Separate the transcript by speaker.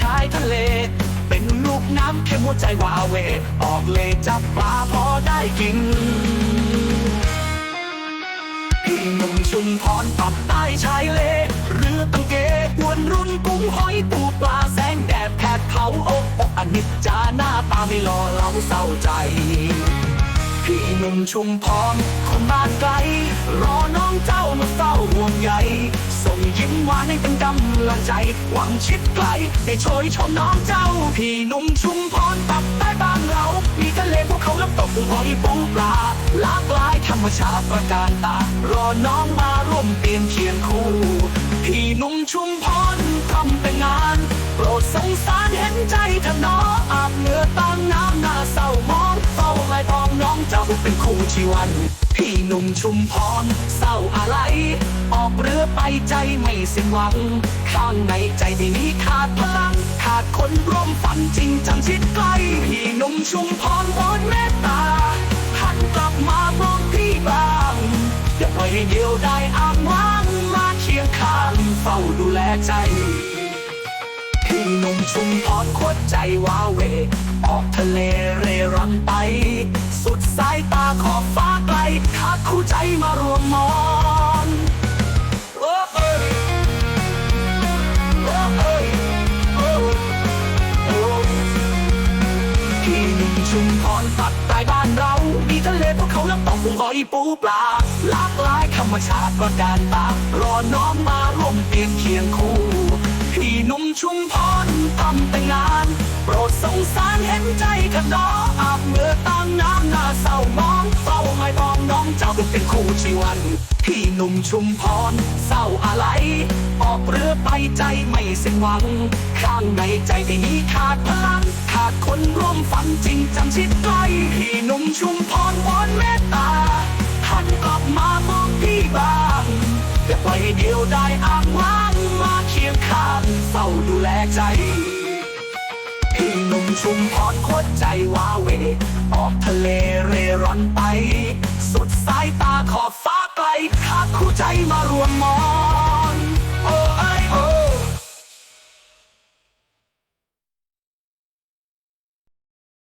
Speaker 1: ชายทะเล เป็นลูกน้ำเข้มหัวใจวาเว ออกเลจับปลาพอได้กินพี่หนุ่มชุมพรปับใต้ชายเล เรือตังเกกวนรุ่นกุ้งหอยปูปลาแสงแดดแผดเผาอกอกอนิจจาหน้าตาไม่หล่อเราเศร้าใจพี่หนุ่มชุมพรคนบ้านไกล รอน้องเจ้ามาเฝ้าห่วงใย หวานให้เป็นกำลังใจ หวังชิดไกลได้ช่วยชมน้องเจ้า พี่นุ่มชุมพรปักใต้บ้านเรา มีทะเลภูเขาน้ำตกหอยปูปลาหลากหลายธรรมชาติประการตารอน้องมาร่วมเตียนเคียงคู่ พี่นุ่มชุมพรทำแต่งาน โปรดสงสารเห็นใจเถอะน้อง เป็นคู่ชีวัน พี่หนุ่มชุมพรเศร้าอะไร ออกเรือไปใจไม่สิ้นหวัง ข้างในใจไม่มีขาดพลัง ขาดคนร่วมฝันจริงจังชิดใกล้พี่หนุ่มชุมพรวอนเมตตาหันกลับมามองพี่บ้างอย่าปล่อยให้เดียวได้อ้างว้างมาเคียงข้างเฝ้าดูแลใจพี่หนุ่มชุมพรโคตรใจว้าเว ออกทะเลเร่ร่อนไป คู่ใจมารวมมอนโอ้เอ้ยโอ้เอ้ยโอ้โอ้พี่หนุ่มชุมพรปักใต้บ้านเรา มีทะเลภูเขาน้ำตกหอยปูปลา หลากหลายธรรมชาติประการตารอน้องมาร่วมเตียงเคียงคู่พี่หนุ่มชุมพรทำแต่งาน โปรดสงสารเห็นใจกันน้ออาบเมื่อตามน้ำหน้าเศร้ามอง เจ้าเป็นคู่ชีวันพี่หนุ่มชุมพรเศร้าอะไร ออกเรือไปใจไม่สิ้นหวัง ข้างในใจไม่มีขาดพลังขาดคนร่วมฝันจริงจังชิดใกล้พี่หนุ่มชุมพรวอนเมตตาหันกลับมามองพี่บ้างอย่าปล่อยเดียวได้อ้างว้างมาเคียงข้างเฝ้าดูแลใจพี่หนุ่มชุมพรโคตรใจว้าเหวออกทะเลเร่ร่อนไป สายตาขอฟ้าไกลหากคู่ใจมารวมมอง